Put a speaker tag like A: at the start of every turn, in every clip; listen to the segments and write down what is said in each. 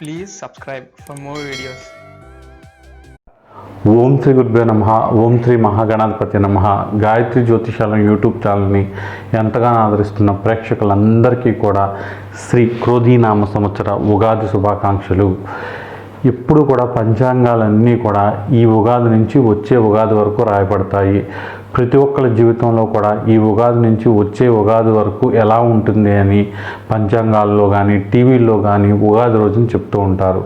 A: Please subscribe for more videos
B: ఓం శ్రీ గురుభ్యో నమ. ఓం శ్రీ మహాగణాధిపతి నమ. గాయత్రి జ్యోతిషాలం యూట్యూబ్ ఛానల్ని ఎంతగానో ఆదరిస్తున్న ప్రేక్షకులందరికీ కూడా శ్రీ క్రోధీనామ సంవత్సర ఉగాది శుభాకాంక్షలు. ఎప్పుడు కూడా పంచాంగాలన్నీ కూడా ఈ ఉగాది నుంచి వచ్చే ఉగాది వరకు రాయబడతాయి. ప్రతి ఒక్కరి జీవితంలో కూడా ఈ ఉగాది నుంచి వచ్చే ఉగాది వరకు ఎలా ఉంటుంది అని పంచాంగాల్లో కానీ టీవీల్లో కానీ ఉగాది రోజున చెప్తూ ఉంటారు.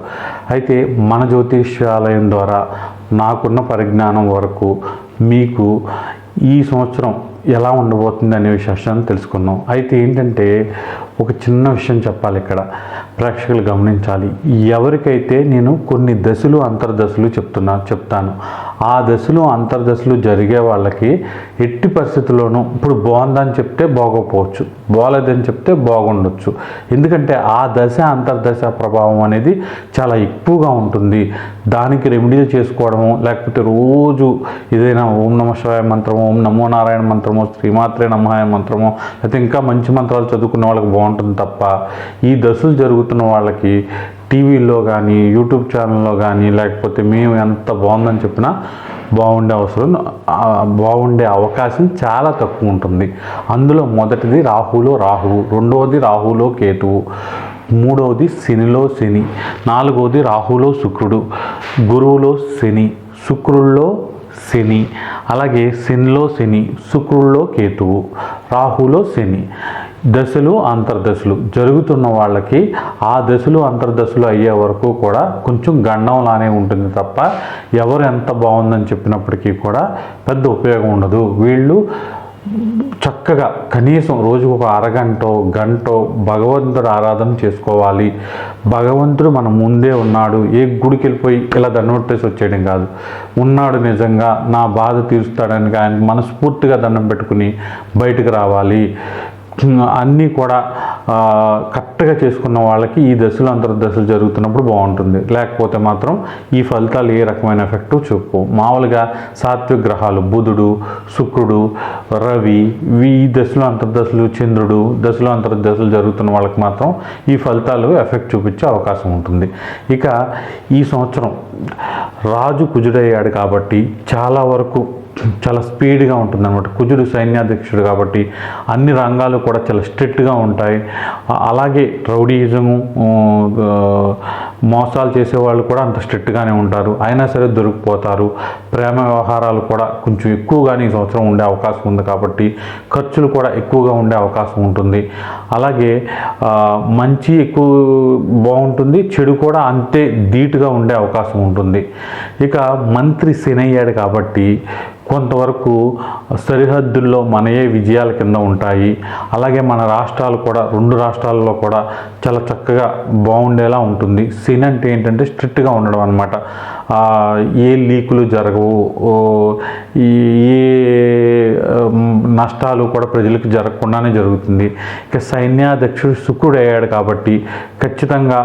B: అయితే మన జ్యోతిష్యాలయం ద్వారా నాకున్న పరిజ్ఞానం వరకు మీకు ఈ సంవత్సరం ఎలా ఉండబోతుంది అనే విషయాన్ని తెలుసుకుందాం. అయితే ఏంటంటే ఒక చిన్న విషయం చెప్పాలి ఇక్కడ. ప్రేక్షకులు గమనించాలి. ఎవరికైతే నేను కొన్ని దశలు అంతర్దశలు చెప్తున్నా చెప్తాను. ఆ దశలు అంతర్దశలు జరిగే వాళ్ళకి ఎట్టి పరిస్థితుల్లోనూ ఇప్పుడు బాగుందని చెప్తే బాగోపోవచ్చు. బాగలేదని చెప్తే బాగుండొచ్చు. ఎందుకంటే ఆ దశ అంతర్దశ ప్రభావం అనేది చాలా ఎక్కువగా ఉంటుంది. దానికి రెమెడీలు చేసుకోవడము లేకపోతే రోజు ఏదైనా ఓం నమ శివాయ మంత్రమో ఓం నమో నారాయణ మంత్రమో శ్రీమాత్రే నమహాయ మంత్రమో లేకపోతే ఇంకా మంచి మంత్రాలు చదువుకున్న వాళ్ళకి బాగుంటుంది తప్ప ఈ దశలు జరుగుతున్న వాళ్ళకి టీవీలో కానీ యూట్యూబ్ ఛానల్లో కానీ లేకపోతే మేము ఎంత బాగుందని చెప్పినా బాగుండే అవసరం బాగుండే అవకాశం చాలా తక్కువ ఉంటుంది. అందులో మొదటిది రాహులో రాహువు రెండవది రాహులో కేతువు మూడవది శనిలో శని నాలుగవది రాహులో శుక్రుడు గురువులో శని శుక్రుల్లో శని అలాగే శనిలో శని శుక్రుల్లో కేతువు రాహులో శని. దశలు అంతర్దశలు. జరుగుతున్న వాళ్ళకి ఆ దశలు అంతర్దశలు అయ్యే వరకు కూడా కొంచెం గండంలానే ఉంటుంది తప్ప ఎవరు ఎంత బాగుందని చెప్పినప్పటికీ కూడా పెద్ద ఉపయోగం ఉండదు. వీళ్ళు చక్కగా కనీసం రోజుకు ఒక అరగంట గంట భగవంతుడు ఆరాధన చేసుకోవాలి. భగవంతుడు మన ముందే ఉన్నాడు. ఏ గుడికి వెళ్ళిపోయి ఇలా దండం పెట్టేసి వచ్చేయడం కాదు. ఉన్నాడు నిజంగా నా బాధ తీరుస్తాడని ఆయన మనస్ఫూర్తిగా దండం పెట్టుకుని బయటకు రావాలి. అన్నీ కూడా కరెక్ట్గా చేసుకున్న వాళ్ళకి ఈ దశలు అంతర్దశలు జరుగుతున్నప్పుడు బాగుంటుంది. లేకపోతే మాత్రం ఈ ఫలితాలు ఏ రకమైన ఎఫెక్టు చూపు మామూలుగా సాత్విక గ్రహాలు బుధుడు శుక్రుడు రవి ఈ దశలు అంతర్దశలు చంద్రుడు దశలు అంతర్దశలు జరుగుతున్న వాళ్ళకి మాత్రం ఈ ఫలితాలు ఎఫెక్ట్ చూపించే అవకాశం ఉంటుంది. ఇక ఈ సంవత్సరం రాజు కుజుడయ్యాడు కాబట్టి చాలా వరకు చాలా స్పీడ్గా ఉంటుంది అనమాట కుజుడు సైన్యాధ్యక్షుడు కాబట్టి అన్ని రంగాలు కూడా చాలా స్ట్రిక్ట్గా ఉంటాయి. అలాగే రౌడీయిజము మోసాలు చేసేవాళ్ళు కూడా అంత స్ట్రిక్ట్గానే ఉంటారు. అయినా సరే దొరికిపోతారు. ప్రేమ వ్యవహారాలు కూడా కొంచెం ఎక్కువగానే ఈ సంవత్సరం ఉండే అవకాశం ఉంది కాబట్టి ఖర్చులు కూడా ఎక్కువగా ఉండే అవకాశం ఉంటుంది. అలాగే మంచి ఎక్కువ బాగుంటుంది చెడు కూడా అంతే ధీటుగా ఉండే అవకాశం ఉంటుంది. ఇక మంత్రి శనయ్యాడు కాబట్టి కొంతవరకు సరిహద్దుల్లో మనయే విజయాల కింద ఉంటాయి. అలాగే మన రాష్ట్రాలు కూడా రెండు రాష్ట్రాల్లో కూడా చాలా చక్కగా బాగుండేలా ఉంటుంది. సీన్ అంటే ఏంటంటే స్ట్రిక్ట్గా ఉండడం అనమాట ఏ లీకులు జరగవు. ఈ ఏ నష్టాలు కూడా ప్రజలకు జరగకుండానే జరుగుతుంది. ఇక సైన్యాధ్యక్షుడు శుక్రుడు అయ్యాడు కాబట్టి ఖచ్చితంగా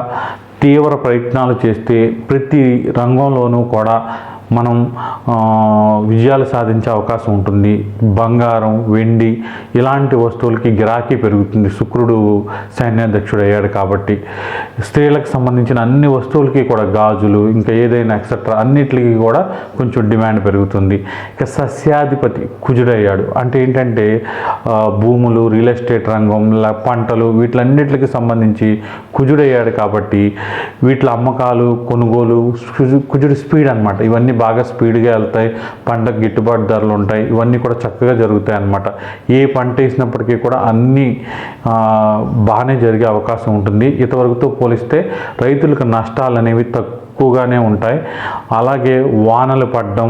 B: తీవ్ర ప్రయత్నాలు చేస్తే ప్రతి రంగంలోనూ కూడా మనం విజయాలు సాధించే అవకాశం ఉంటుంది. బంగారం వెండి ఇలాంటి వస్తువులకి గిరాకీ పెరుగుతుంది. శుక్రుడు సైన్యాధ్యక్షుడు అయ్యాడు కాబట్టి. స్త్రీలకు సంబంధించిన అన్ని వస్తువులకి కూడా గాజులు ఇంకా ఏదైనా ఎక్సెట్రా అన్నిటికీ కూడా కొంచెం డిమాండ్ పెరుగుతుంది. ఇక సస్యాధిపతి కుజుడయ్యాడు. అంటే ఏంటంటే భూములు రియల్ ఎస్టేట్ రంగం పంటలు వీటిలన్నిటికి సంబంధించి కుజుడయ్యాడు కాబట్టి వీటి అమ్మకాలు కొనుగోలు కుజు- కుజుడు స్పీడ్ అనమాట ఇవన్నీ బాగా స్పీడ్గా వెళ్తాయి. పంటకు గిట్టుబాటు ధరలు ఉంటాయి. ఇవన్నీ కూడా చక్కగా జరుగుతాయి అన్నమాట. ఏ పంట వేసినప్పటికీ కూడా అన్నీ బాగానే జరిగే అవకాశం ఉంటుంది. ఇంతవరకుతో పోలిస్తే రైతులకు నష్టాలు అనేవి తక్కువగానే ఉంటాయి. అలాగే వానలు పడడం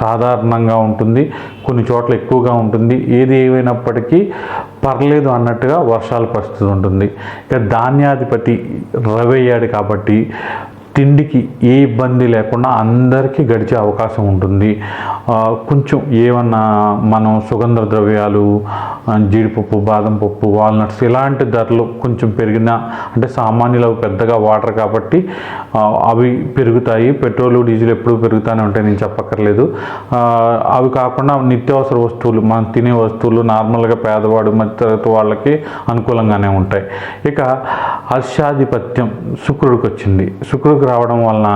B: సాధారణంగా ఉంటుంది. కొన్ని చోట్ల ఎక్కువగా ఉంటుంది. ఏది ఏమైనప్పటికీ పర్లేదు అన్నట్టుగా వర్షాల పరిస్థితి ఉంటుంది. ఇక ధాన్యాధిపతి రవి అయ్యాడు కాబట్టి తిండికి ఏ ఇబ్బంది లేకుండా అందరికీ గడిచే అవకాశం ఉంటుంది. కొంచెం ఏమన్నా మనం సుగంధ ద్రవ్యాలు జీడిపప్పు బాదం పప్పు వాల్నట్స్ ఇలాంటి ధరలు కొంచెం పెరిగినా అంటే సామాన్యులు అవి పెద్దగా వాటర్ కాబట్టి అవి పెరుగుతాయి. పెట్రోల్ డీజిల్ ఎప్పుడు పెరుగుతూనే ఉంటాయి నేను చెప్పక్కర్లేదు. అవి కాకుండా నిత్యావసర వస్తువులు మనం తినే వస్తువులు నార్మల్గా పేదవాడు మధ్యతరగతి వాళ్ళకి అనుకూలంగానే ఉంటాయి. ఇక హర్షాధిపత్యం శుక్రుడికి వచ్చింది. శుక్రుడు శుక్రుడికి రావడం వలన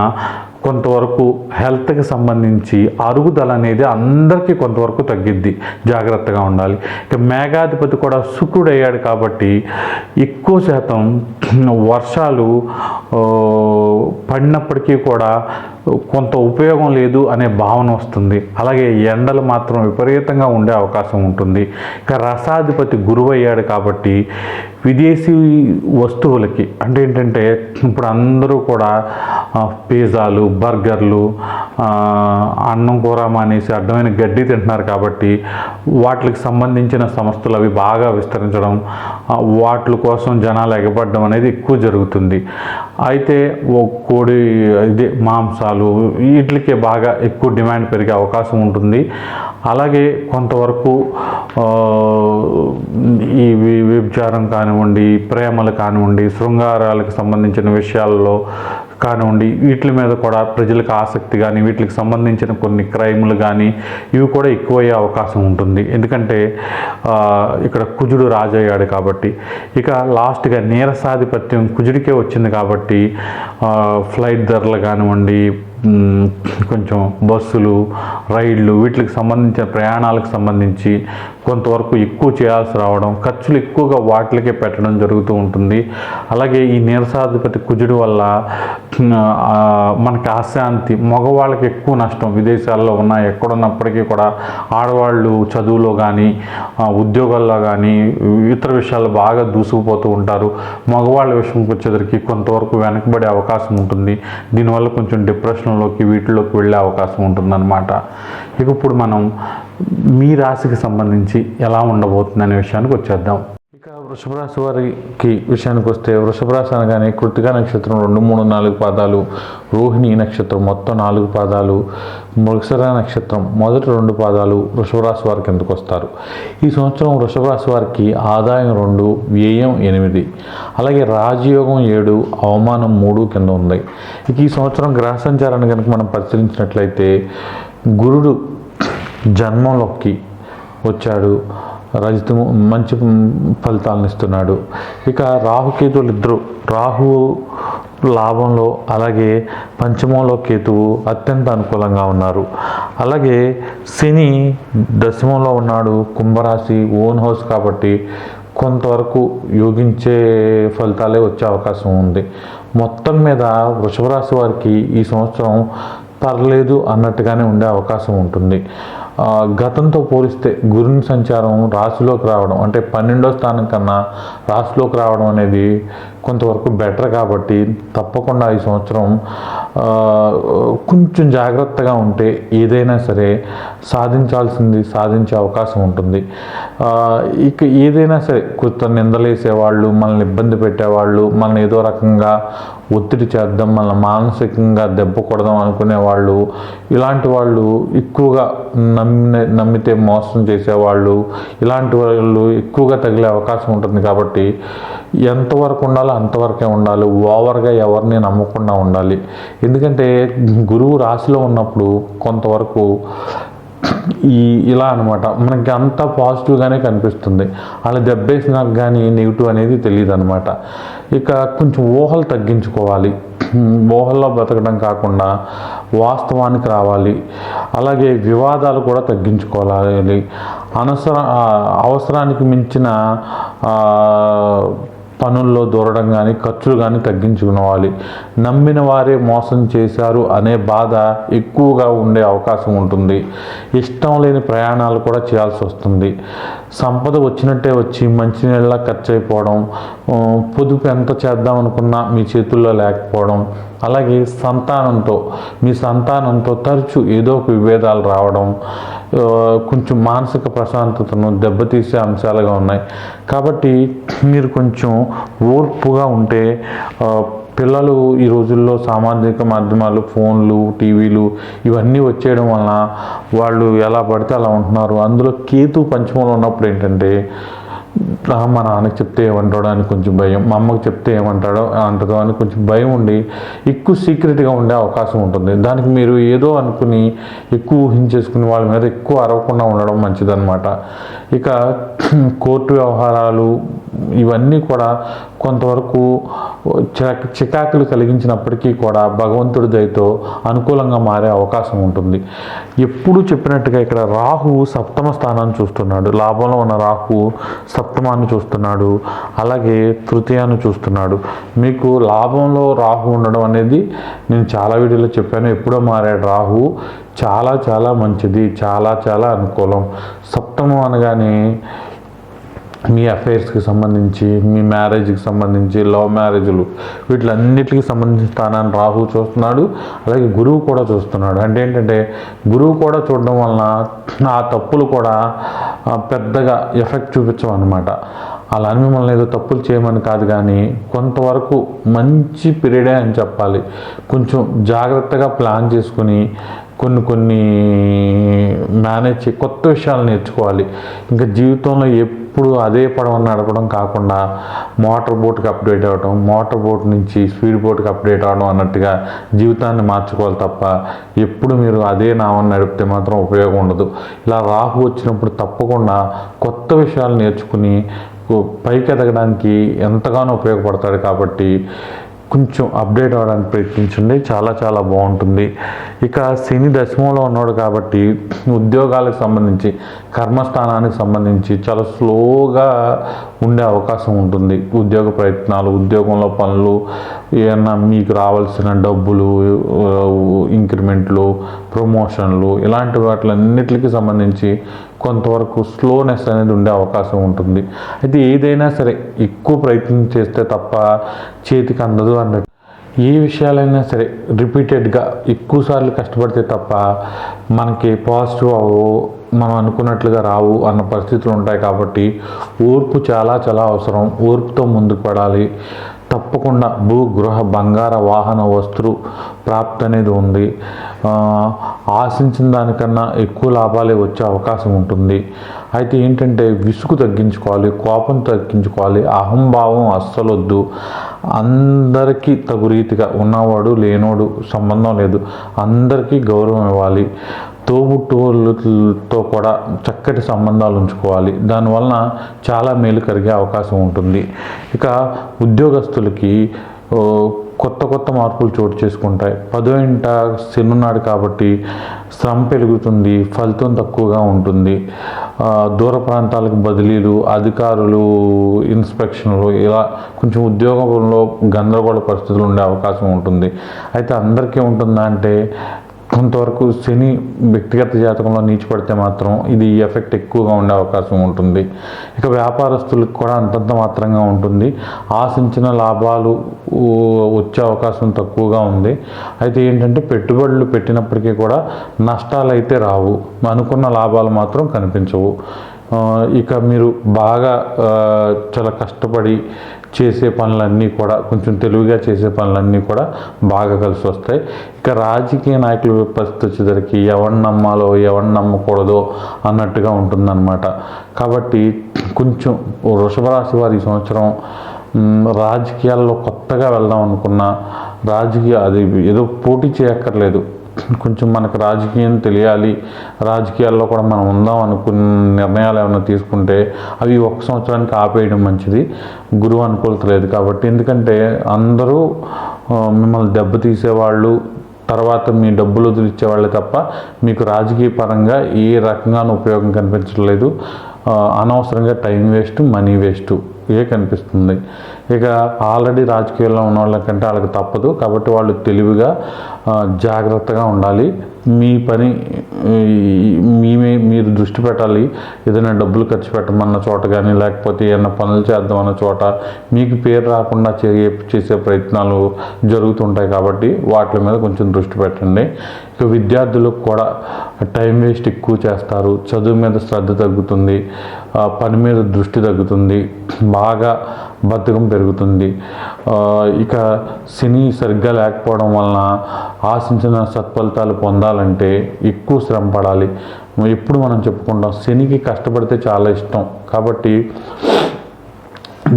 B: కొంతవరకు హెల్త్కి సంబంధించి అరుగుదల అనేది అందరికీ కొంతవరకు తగ్గిద్ది. జాగ్రత్తగా ఉండాలి. ఇక మేఘాధిపతి కూడా శుక్రుడు అయ్యాడు కాబట్టి ఎక్కువ శాతం వర్షాలు పడినప్పటికీ కూడా కొంత ఉపయోగం లేదు అనే భావన వస్తుంది. అలాగే ఎండలు మాత్రం విపరీతంగా ఉండే అవకాశం ఉంటుంది. ఇక రసాధిపతి గురువు అయ్యాడు కాబట్టి విదేశీ వస్తువులకి అంటే ఏంటంటే ఇప్పుడు అందరూ కూడా పిజ్జాలు బర్గర్లు అన్నం కూర మానేసి అడ్డమైన గడ్డి తింటున్నారు కాబట్టి వాటికి సంబంధించిన సంస్థలు అవి బాగా విస్తరించడం వాటి కోసం జనాలు ఎగబడడం అనేది ఎక్కువ జరుగుతుంది. అయితే ఓ కోడి ఇది మాంసాలు వీటికే బాగా ఎక్కువ డిమాండ్ పెరిగే అవకాశం ఉంటుంది. అలాగే కొంతవరకు ఈ వ్యభిచారం కానీ కానివ్వండి ప్రేమలు కానివ్వండి శృంగారాలకు సంబంధించిన విషయాల్లో కానివ్వండి వీటి మీద కూడా ప్రజలకు ఆసక్తి కానీ వీటికి సంబంధించిన కొన్ని క్రైములు కానీ ఇవి కూడా ఎక్కువయ్యే అవకాశం ఉంటుంది. ఎందుకంటే ఇక్కడ కుజుడు రాజయ్యాడు కాబట్టి. ఇక లాస్ట్గా నీరసాధిపత్యం కుజుడికే వచ్చింది కాబట్టి ఫ్లైట్ ధరలు కానివ్వండి కొంచెం బస్సులు రైళ్ళు వీటికి సంబంధించిన ప్రయాణాలకు సంబంధించి కొంతవరకు ఎక్కువ చేయాల్సి రావడం ఖర్చులు ఎక్కువగా వాటికే పెట్టడం జరుగుతూ ఉంటుంది. అలాగే ఈ నీరసాధిపతి కుజుడు వల్ల మనకి అశాంతి మగవాళ్ళకి ఎక్కువ నష్టం విదేశాల్లో ఉన్న ఎక్కడున్నప్పటికీ కూడా ఆడవాళ్ళు చదువులో కానీ ఉద్యోగాల్లో కానీ ఇతర విషయాలు బాగా దూసుకుపోతూ ఉంటారు. మగవాళ్ళ విషయంకి వచ్చేసరికి కొంతవరకు వెనకబడే అవకాశం ఉంటుంది. దీనివల్ల కొంచెం డిప్రెషన్లోకి వీటిలోకి వెళ్ళే అవకాశం ఉంటుందన్నమాట. ఇక ఇప్పుడు మనం మీ రాశికి సంబంధించి ఎలా ఉండబోతుంది అనే విషయానికి వచ్చేద్దాం. ఇక వృషభ రాశి వారికి విషయానికి వస్తే వృషభ రాశి అనగానే కృతిక నక్షత్రం రెండు మూడు నాలుగు పాదాలు రోహిణి నక్షత్రం మొత్తం నాలుగు పాదాలు మృగసర నక్షత్రం మొదటి రెండు పాదాలు వృషభ రాశి వారికి ఎందుకు వస్తారు. ఈ సంవత్సరం వృషభ రాశి వారికి ఆదాయం రెండు వ్యయం ఎనిమిది అలాగే రాజయోగం ఏడు అవమానం మూడు కింద ఉంది. ఇక ఈ సంవత్సరం గ్రహ సంచారాన్ని కనుక మనం పరిశీలించినట్లయితే గురుడు జన్మంలోకి వచ్చాడు. రజితము మంచి ఫలితాలను ఇస్తున్నాడు. ఇక రాహుకేతువులు ఇద్దరు. రాహు లాభంలో అలాగే పంచమంలో కేతువు అత్యంత అనుకూలంగా ఉన్నారు. అలాగే శని దశమంలో ఉన్నాడు. కుంభరాశి ఓన్ హౌస్ కాబట్టి కొంతవరకు యోగించే ఫలితాలే వచ్చే అవకాశం ఉంది. మొత్తం మీద వృషభ రాశి వారికి ఈ సంవత్సరం పర్లేదు అన్నట్టుగానే ఉండే అవకాశం ఉంటుంది. గతంతో పోలిస్తే గురుని సంచారం రాశిలోకి రావడం అంటే పన్నెండో స్థానం కన్నా రాశిలోకి రావడం అనేది కొంతవరకు బెటర్ కాబట్టి తప్పకుండా ఈ సంవత్సరం కొంచెం జాగ్రత్తగా ఉంటే ఏదైనా సరే సాధించాల్సింది సాధించే అవకాశం ఉంటుంది. ఇక ఏదైనా సరే కొత్త నిందలేసేవాళ్ళు మనల్ని ఇబ్బంది పెట్టేవాళ్ళు మనల్ని ఏదో రకంగా ఒత్తిడి చేద్దాం మనల్ని మానసికంగా దెబ్బ కొడదాం అనుకునే వాళ్ళు ఇలాంటి వాళ్ళు ఎక్కువగా నమ్మిన నమ్మితే మోసం చేసేవాళ్ళు ఇలాంటి వాళ్ళు ఎక్కువగా తగిలే అవకాశం ఉంటుంది కాబట్టి ఎంతవరకు ఉండాలో అంతవరకే ఉండాలి. ఓవర్గా ఎవరిని నమ్మకుండా ఉండాలి. ఎందుకంటే గురువు రాశిలో ఉన్నప్పుడు కొంతవరకు ఈ ఇలా అనమాట మనకి అంత పాజిటివ్గానే కనిపిస్తుంది. అలా దెబ్బేసినాక కానీ నెగిటివ్ అనేది తెలియదు అనమాట ఇక కొంచెం ఊహలు తగ్గించుకోవాలి. ఊహల్లో బ్రతకడం కాకుండా వాస్తవానికి రావాలి. అలాగే వివాదాలు కూడా తగ్గించుకోవాలి. అనవసర అవసరానికి మించిన పనుల్లో దూరడం కానీ ఖర్చులు కానీ తగ్గించుకోవాలి నమ్మిన వారే మోసం చేశారు అనే బాధ ఎక్కువగా ఉండే అవకాశం ఉంటుంది. ఇష్టం లేని ప్రయాణాలు కూడా చేయాల్సి వస్తుంది. సంపద వచ్చినట్టే వచ్చి మంచినీళ్ళ ఖర్చు అయిపోవడం పొదుపు ఎంత చేద్దాం అనుకున్నా మీ చేతుల్లో లేకపోవడం అలాగే సంతానంతో మీ సంతానంతో తరచు ఏదో ఒక విభేదాలు రావడం కొంచెం మానసిక ప్రశాంతతను దెబ్బతీసే అంశాలుగా ఉన్నాయి. కాబట్టి మీరు కొంచెం ఓర్పుగా ఉంటే పిల్లలు ఈ రోజుల్లో సామాజిక మాధ్యమాలు ఫోన్లు టీవీలు ఇవన్నీ వచ్చేయడం వలన వాళ్ళు ఎలా పడితే అలా ఉంటున్నారు. అందులో కేతు పంచమంలో ఉన్నప్పుడు ఏంటంటే మా నాన్నకి చెప్తే ఏమంటాడో అని కొంచెం భయం మా అమ్మకి చెప్తే ఏమంటాడో అంటదో అని కొంచెం భయం ఉండి ఎక్కువ సీక్రెట్గా ఉండే అవకాశం ఉంటుంది. దానికి మీరు ఏదో అనుకుని ఎక్కువ ఊహించేసుకుని వాళ్ళ మీద ఎక్కువ అరవకుండా ఉండడం మంచిదన్నమాట. ఇక కోర్టు వ్యవహారాలు ఇవన్నీ కూడా కొంతవరకు చికాకులు కలిగించినప్పటికీ కూడా భగవంతుడి దయతో అనుకూలంగా మారే అవకాశం ఉంటుంది. ఎప్పుడు చెప్పినట్టుగా ఇక్కడ రాహువు సప్తమ స్థానాన్ని చూస్తున్నాడు. లాభంలో ఉన్న రాహువు సప్తమాన్ని చూస్తున్నాడు అలాగే తృతీయాన్ని చూస్తున్నాడు. మీకు లాభంలో రాహు ఉండడం అనేది నేను చాలా వీడియోలో చెప్పాను. ఎప్పుడో మారాడు రాహు. చాలా చాలా మంచిది. చాలా చాలా అనుకూలం. సప్తమం అనగానే మీ అఫైర్స్కి సంబంధించి మీ మ్యారేజ్కి సంబంధించి లవ్ మ్యారేజ్లు వీటిలన్నిటికి సంబంధించిన స్థానాన్ని రాహు చూస్తున్నాడు అలాగే గురువు కూడా చూస్తున్నాడు. అంటే ఏంటంటే గురువు కూడా చూడడం వలన ఆ తప్పులు కూడా పెద్దగా ఎఫెక్ట్ చూపించమన్నమాట అలా అని మిమ్మల్ని ఏదో తప్పులు చేయమని కాదు కానీ కొంతవరకు మంచి పీరియడే అని చెప్పాలి. కొంచెం జాగ్రత్తగా ప్లాన్ చేసుకుని కొన్ని కొన్ని మేనేజ్ చే కొత్త విషయాలు నేర్చుకోవాలి. ఇంకా జీవితంలో ఎప్పుడు అదే పడవ నడపడం కాకుండా మోటార్ బోట్కి అప్డేట్ అవ్వడం మోటార్ బోట్ నుంచి స్పీడ్ బోట్కి అప్డేట్ అవ్వడం అన్నట్టుగా జీవితాన్ని మార్చుకోవాలి తప్ప ఎప్పుడు మీరు అదే నావని నడిపితే మాత్రం ఉపయోగం ఉండదు. ఇలా రాహు వచ్చినప్పుడు తప్పకుండా కొత్త విషయాలు నేర్చుకుని పైకి ఎదగడానికి ఎంతగానో ఉపయోగపడతాడు కాబట్టి కొంచెం అప్డేట్ అవ్వడానికి ప్రయత్నించండి. చాలా చాలా బాగుంటుంది. ఇక శని దశమంలో ఉన్నాడు కాబట్టి ఉద్యోగాలకు సంబంధించి కర్మస్థానానికి సంబంధించి చాలా స్లోగా ఉండే అవకాశం ఉంటుంది. ఉద్యోగ ప్రయత్నాలు ఉద్యోగంలో పనులు ఏమన్నా మీకు రావాల్సిన డబ్బులు ఇంక్రిమెంట్లు ప్రమోషన్లు ఇలాంటి వాటిలన్నిటికి సంబంధించి కొంతవరకు స్లోనెస్ అనేది ఉండే అవకాశం ఉంటుంది. అయితే ఏదైనా సరే ఎక్కువ ప్రయత్నం చేస్తే తప్ప చేతికి అందదు అన్నట్టు. ఏ విషయాలైనా సరే రిపీటెడ్గా ఎక్కువసార్లు కష్టపడితే తప్ప మనకి పాజిటివ్ అవ్వవు మనం అనుకున్నట్లుగా రావు అన్న పరిస్థితులు ఉంటాయి కాబట్టి ఓర్పు చాలా చాలా అవసరం. ఓర్పుతో ముందుకు పడాలి. తప్పకుండా భూ గృహ బంగార వాహన వస్తు ప్రాప్తి అనేది ఉంది ఆశించిన దానికన్నా ఎక్కువ లాభాలే వచ్చే అవకాశం ఉంటుంది. అయితే ఏంటంటే విసుగు తగ్గించుకోవాలి కోపం తగ్గించుకోవాలి అహంభావం అస్సలొద్దు. అందరికీ తగు రీతిగా ఉన్నవాడు లేనోడు సంబంధం లేదు. అందరికీ గౌరవం ఇవ్వాలి. తోబుట్టువులతో కూడా చక్కటి సంబంధాలు ఉంచుకోవాలి. దానివలన చాలా మేలు కలిగే అవకాశం ఉంటుంది. ఇక ఉద్యోగస్తులకి కొత్త కొత్త మార్పులు చోటు చేసుకుంటాయి. పదో ఇంట శనున్నాడు కాబట్టి శ్రమ పెరుగుతుంది ఫలితం తక్కువగా ఉంటుంది. దూర ప్రాంతాలకు బదిలీలు అధికారులు ఇన్స్పెక్షన్లు ఇలా కొంచెం ఉద్యోగంలో గందరగోళ పరిస్థితులు ఉండే అవకాశం ఉంటుంది. అయితే అందరికీ ఉంటుందా అంటే కొంతవరకు శని వ్యక్తిగత జాతకంలో నీచిపడితే మాత్రం ఇది ఎఫెక్ట్ ఎక్కువగా ఉండే అవకాశం ఉంటుంది. ఇక వ్యాపారస్తులకు కూడా అంతంత మాత్రంగా ఉంటుంది. ఆశించిన లాభాలు వచ్చే అవకాశం తక్కువగా ఉంది. అయితే ఏంటంటే పెట్టుబడులు పెట్టినప్పటికీ కూడా నష్టాలు అయితే రావు. అనుకున్న లాభాలు మాత్రం కనిపించవు. ఇక మీరు బాగా చాలా కష్టపడి చేసే పనులన్నీ కూడా కొంచెం తెలివిగా చేసే పనులన్నీ కూడా బాగా కలిసి వస్తాయి. ఇక రాజకీయ నాయకుల పరిస్థితి వచ్చేసరికి ఎవరిని నమ్మాలో ఎవరిని నమ్మకూడదో అన్నట్టుగా ఉంటుందన్నమాట. కాబట్టి కొంచెం వృషభ రాశి వారి సంవత్సరం రాజకీయాల్లో కొత్తగా వెళ్దాం అనుకున్నా రాజకీయ అది ఏదో పోటీ చేయక్కర్లేదు. కొంచెం మనకు రాజకీయం తెలియాలి. రాజకీయాల్లో కూడా మనం ఉందాం అనుకున్న నిర్ణయాలు ఏమైనా తీసుకుంటే అవి ఒక సంవత్సరానికి ఆపేయడం మంచిది. గురువు అనుకూలత లేదు కాబట్టి. ఎందుకంటే అందరూ మిమ్మల్ని దెబ్బతీసేవాళ్ళు తర్వాత మీ డబ్బులు వదిలిచ్చేవాళ్ళే తప్ప మీకు రాజకీయ పరంగా ఏ రకంగానూ ఉపయోగం కనిపించట్లేదు. అనవసరంగా టైం వేస్ట్ మనీ వేస్ట్ ఇవే కనిపిస్తుంది. ఇక ఆల్రెడీ రాజకీయాల్లో ఉన్న వాళ్ళకంటే వాళ్ళకి తప్పదు. కాబట్టి వాళ్ళు తెలివిగా జాగ్రత్తగా ఉండాలి. మీ పని మేమే మీమే మీరు దృష్టి పెట్టాలి. ఏదైనా డబ్బులు ఖర్చు పెట్టమన్న చోట కానీ లేకపోతే ఏదైనా పనులు చేద్దామన్న చోట మీకు పేరు రాకుండా చే చేసే ప్రయత్నాలు జరుగుతుంటాయి కాబట్టి వాటి మీద కొంచెం దృష్టి పెట్టండి. ఇక విద్యార్థులకు కూడా టైం వేస్ట్ ఎక్కువ చేస్తారు. చదువు మీద శ్రద్ధ తగ్గుతుంది. పని మీద దృష్టి తగ్గుతుంది. బాగా బద్ధకం పెరుగుతుంది. ఇక శని సరిగ్గా లేకపోవడం వలన ఆశించిన సత్ఫలితాలు పొందాలంటే ఎక్కువ శ్రమ పడాలి. ఎప్పుడు మనం చెప్పుకుంటాం శనికి కష్టపడితే చాలా ఇష్టం. కాబట్టి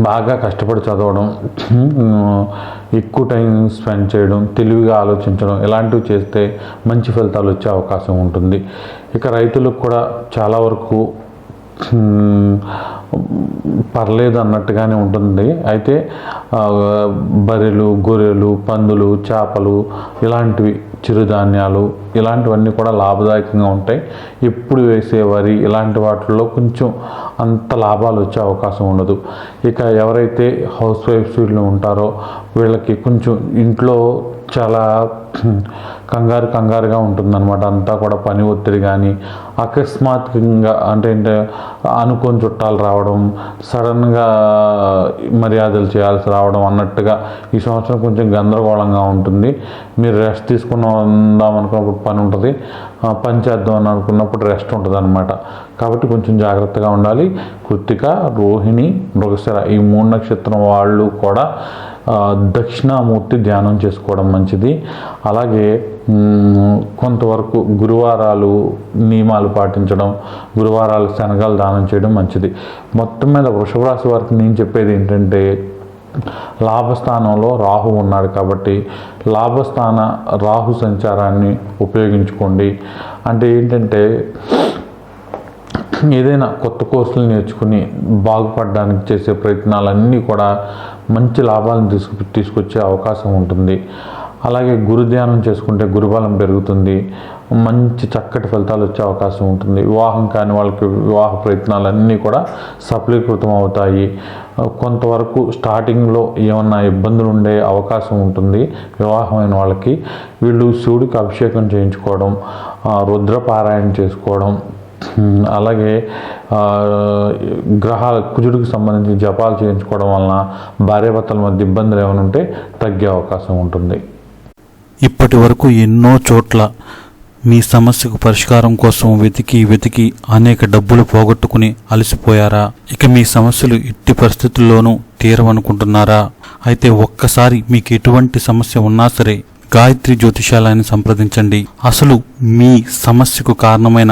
B: బాగా కష్టపడి చదవడం ఎక్కువ టైం స్పెండ్ చేయడం తెలివిగా ఆలోచించడం ఇలాంటివి చేస్తే మంచి ఫలితాలు వచ్చే అవకాశం ఉంటుంది. ఇక రైతులకు కూడా చాలా వరకు పర్లేదు అన్నట్టుగానే ఉంటుంది. అయితే బర్రెలు గొర్రెలు పందులు చేపలు ఇలాంటివి చిరుధాన్యాలు ఇలాంటివన్నీ కూడా లాభదాయకంగా ఉంటాయి. ఎప్పుడు వేసే వరి ఇలాంటి వాటిల్లో కొంచెం అంత లాభాలు వచ్చే అవకాశం ఉండదు. ఇక ఎవరైతే హౌస్ వైఫ్స్ వీళ్ళు ఉంటారో వీళ్ళకి కొంచెం ఇంట్లో చాలా కంగారు కంగారుగా ఉంటుందన్నమాట. అంతా కూడా పని ఒత్తిడి కానీ అకస్మాత్తుగా అంటే ఏంటంటే అనుకోని చుట్టాలు రావడం సడన్గా మర్యాదలు చేయాల్సి రావడం అన్నట్టుగా ఈ సంవత్సరం కొంచెం గందరగోళంగా ఉంటుంది. మీరు రెస్ట్ తీసుకుని ఉందాం అనుకున్నప్పుడు పని ఉంటుంది. పని చేద్దాం అని అనుకున్నప్పుడు రెస్ట్ ఉంటుంది అనమాట కాబట్టి కొంచెం జాగ్రత్తగా ఉండాలి. కృత్తిక రోహిణి మృగశిర ఈ మూడు నక్షత్రం వాళ్ళు కూడా దక్షిణామూర్తి ధ్యానం చేసుకోవడం మంచిది. అలాగే కొంతవరకు గురువారాలు నియమాలు పాటించడం గురువారాలు శనగాలు దానం చేయడం మంచిది. మొత్తం మీద వృషభ రాశి వారికి నేను చెప్పేది ఏంటంటే లాభస్థానంలో రాహు ఉన్నాడు కాబట్టి లాభస్థాన రాహు సంచారాన్ని ఉపయోగించుకోండి. అంటే ఏంటంటే ఏదైనా కొత్త కోర్సులు నేర్చుకుని బాగుపడడానికి చేసే ప్రయత్నాలన్నీ కూడా మంచి లాభాలను తీసుకు తీసుకొచ్చే అవకాశం ఉంటుంది. అలాగే గురు ధ్యానం చేసుకుంటే గురుబలం పెరుగుతుంది. మంచి చక్కటి ఫలితాలు వచ్చే అవకాశం ఉంటుంది. వివాహం కాని వాళ్ళకి వివాహ ప్రయత్నాలన్నీ కూడా సఫలీకృతం అవుతాయి. కొంతవరకు స్టార్టింగ్లో ఏమన్నా ఇబ్బందులు ఉండే అవకాశం ఉంటుంది వివాహమైన వాళ్ళకి. వీళ్ళు శివుడికి అభిషేకం చేయించుకోవడం రుద్రపారాయణ చేసుకోవడం అలాగే గ్రహాల కుజుడికి సంబంధించి జపాలు చేయించుకోవడం వలన భార్యాభర్తల మధ్య ఇబ్బందులు ఏమైనా ఉంటే తగ్గే అవకాశం ఉంటుంది.
C: ఇప్పటి వరకు ఎన్నో చోట్ల మీ సమస్యకు పరిష్కారం కోసం వెతికి వెతికి అనేక డబ్బులు పోగొట్టుకుని అలసిపోయారా? ఇక మీ సమస్యలు ఎట్టి పరిస్థితుల్లోనూ తీరవనుకుంటున్నారా? అయితే ఒక్కసారి మీకు ఎటువంటి సమస్య ఉన్నా సరే గాయత్రి జ్యోతిషాలయాన్ని సంప్రదించండి. అసలు మీ సమస్యకు కారణమైన